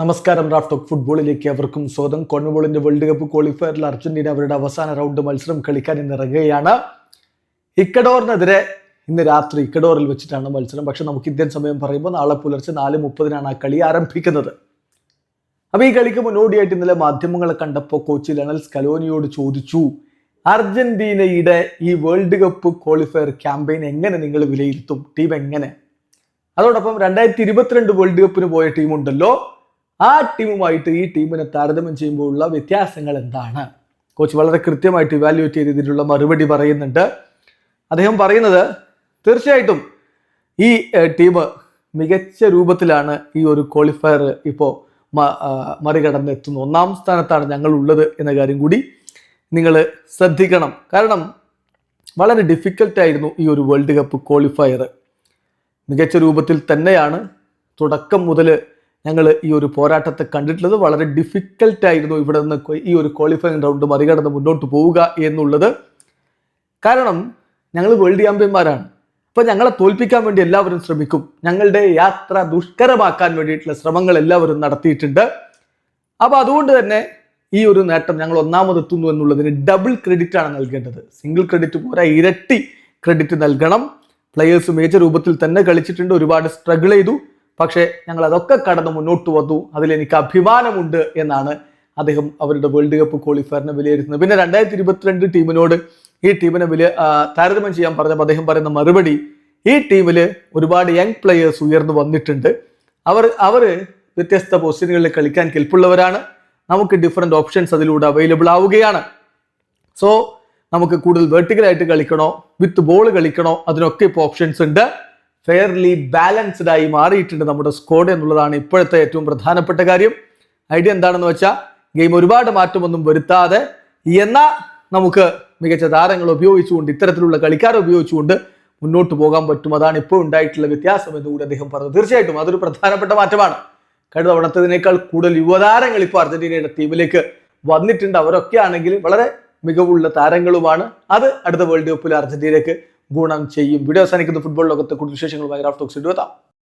നമസ്കാരം റാഫ്റ്റോക്ക് ഫുട്ബോളിലേക്ക് അവർക്കും സ്വാഗതം. കോൺവോളിന്റെ വേൾഡ് കപ്പ് ക്വാളിഫയറിൽ അർജന്റീന അവരുടെ അവസാന റൗണ്ട് മത്സരം കളിക്കാൻ ഇന്ന് ഇറങ്ങുകയാണ്. ഇക്കഡോറിനെതിരെ ഇന്ന് രാത്രി ഇക്കഡോറിൽ വെച്ചിട്ടാണ് മത്സരം. പക്ഷെ നമുക്ക് ഇന്ത്യൻ സമയം പറയുമ്പോൾ നാളെ പുലർച്ചെ നാല് മുപ്പതിനാണ് ആ കളി ആരംഭിക്കുന്നത്. അപ്പൊ ഈ കളിക്ക് മുന്നോടിയായിട്ട് ഇന്നലെ മാധ്യമങ്ങളെ കണ്ടപ്പോൾ കോച്ച് ലണൽ സ്കലോനിയോട് ചോദിച്ചു അർജന്റീനയുടെ ഈ വേൾഡ് കപ്പ് ക്വാളിഫയർ ക്യാമ്പയിൻ എങ്ങനെ നിങ്ങൾ വിലയിരുത്തും? ടീം എങ്ങനെ? അതോടൊപ്പം രണ്ടായിരത്തി ഇരുപത്തിരണ്ട് വേൾഡ് കപ്പിന് പോയ ടീമുണ്ടല്ലോ ആ ടീമുമായിട്ട് ഈ ടീമിനെ താരതമ്യം ചെയ്യുമ്പോഴുള്ള വ്യത്യാസങ്ങൾ എന്താണ്? കോച്ച് വളരെ കൃത്യമായിട്ട് ഇവാലുവേറ്റ് ചെയ്തിട്ടുള്ള മറുപടി പറയുന്നുണ്ട്. അദ്ദേഹം പറയുന്നത് തീർച്ചയായിട്ടും ഈ ടീം മികച്ച രൂപത്തിലാണ് ഈ ഒരു ക്വാളിഫയർ ഇപ്പോൾ മറികടന്ന് എത്തുന്നു ഒന്നാം സ്ഥാനത്താണ് ഞങ്ങൾ ഉള്ളത് എന്ന കാര്യം കൂടി നിങ്ങൾ ശ്രദ്ധിക്കണം. കാരണം വളരെ ഡിഫിക്കൽട്ടായിരുന്നു ഈ ഒരു വേൾഡ് കപ്പ് ക്വാളിഫയർ മികച്ച രൂപത്തിൽ തന്നെയാണ് തുടക്കം മുതൽ ഞങ്ങൾ ഈ ഒരു പോരാട്ടത്തെ കണ്ടിട്ടുള്ളത് വളരെ ഡിഫിക്കൽട്ടായിരുന്നു ഇവിടെ നിന്ന് ഈ ഒരു ക്വാളിഫയിങ് റൗണ്ട് മറികടന്ന് മുന്നോട്ട് പോവുക എന്നുള്ളത്. കാരണം ഞങ്ങൾ വേൾഡ് ചാമ്പ്യന്മാരാണ് അപ്പോൾ ഞങ്ങളെ തോൽപ്പിക്കാൻ വേണ്ടി എല്ലാവരും ശ്രമിക്കും. ഞങ്ങളുടെ യാത്ര ദുഷ്കരമാക്കാൻ വേണ്ടിയിട്ടുള്ള ശ്രമങ്ങൾ എല്ലാവരും നടത്തിയിട്ടുണ്ട്. അപ്പോൾ അതുകൊണ്ട് തന്നെ ഈ ഒരു നേട്ടം ഞങ്ങൾ ഒന്നാമതെത്തുന്നു എന്നുള്ളതിന് ഡബിൾ ക്രെഡിറ്റ് ആണ് നൽകേണ്ടത്. സിംഗിൾ ക്രെഡിറ്റ് പോരാ ഇരട്ടി ക്രെഡിറ്റ് നൽകണം. പ്ലെയേഴ്സ് മേജർ രൂപത്തിൽ തന്നെ കളിച്ചിട്ടുണ്ട് ഒരുപാട് സ്ട്രഗിൾ ചെയ്തു. പക്ഷേ ഞങ്ങൾ അതൊക്കെ കടന്ന് മുന്നോട്ട് വന്നു. അതിൽ എനിക്ക് അഭിമാനമുണ്ട് എന്നാണ് അദ്ദേഹം അവരുടെ വേൾഡ് കപ്പ് ക്വാളിഫയറിനെ വിലയിരുത്തുന്നത്. പിന്നെ രണ്ടായിരത്തി ഇരുപത്തിരണ്ട് ടീമിനോട് ഈ ടീമിനെ വില താരതമ്യം ചെയ്യാൻ പറഞ്ഞപ്പോൾ അദ്ദേഹം പറയുന്ന മറുപടി ഈ ടീമിൽ ഒരുപാട് യങ് പ്ലെയേഴ്സ് ഉയർന്നു വന്നിട്ടുണ്ട്. അവർ അവർ വ്യത്യസ്ത പൊസിഷനുകളിൽ കളിക്കാൻ കെൽപ്പുള്ളവരാണ്. നമുക്ക് ഡിഫറെന്റ് ഓപ്ഷൻസ് അതിലൂടെ അവൈലബിൾ ആവുകയാണ്. സോ നമുക്ക് കൂടുതൽ വെർട്ടിക്കലായിട്ട് കളിക്കണോ വിത്ത് ബോൾ കളിക്കണോ അതിനൊക്കെ ഇപ്പോൾ ഓപ്ഷൻസ് ഉണ്ട്. ഫെയർലി ബാലൻസ്ഡ് ആയി മാറിയിട്ടുണ്ട് നമ്മുടെ സ്കോഡ് എന്നുള്ളതാണ് ഇപ്പോഴത്തെ ഏറ്റവും പ്രധാനപ്പെട്ട കാര്യം. ഐഡിയ എന്താണെന്ന് വെച്ചാൽ ഗെയിം ഒരുപാട് മാറ്റമൊന്നും വരുത്താതെ എന്നാൽ നമുക്ക് മികച്ച താരങ്ങൾ ഉപയോഗിച്ചുകൊണ്ട് ഇത്തരത്തിലുള്ള കളിക്കാരെ ഉപയോഗിച്ചുകൊണ്ട് മുന്നോട്ട് പോകാൻ പറ്റും. അതാണ് ഇപ്പോൾ ഉണ്ടായിട്ടുള്ള വ്യത്യാസം എന്നുകൂടി അദ്ദേഹം പറഞ്ഞു. തീർച്ചയായിട്ടും അതൊരു പ്രധാനപ്പെട്ട മാറ്റമാണ്. കഴിഞ്ഞ തവണത്തതിനേക്കാൾ കൂടുതൽ യുവതാരങ്ങൾ ഇപ്പോൾ അർജന്റീനയുടെ ടീമിലേക്ക് വന്നിട്ടുണ്ട്. അവരൊക്കെ ആണെങ്കിൽ വളരെ മികവുള്ള താരങ്ങളുമാണ്. അത് അടുത്ത വേൾഡ് കപ്പിൽ അർജന്റീനയ്ക്ക് ഗുണം ചെയ്യും. വീഡിയോ അവസാനിക്കുന്ന. ഫുട്ബോൾ ലോകത്തെ കൂടുതൽ വിശേഷങ്ങളുമായി റാഫ്റ്റോക്സ് എത്താം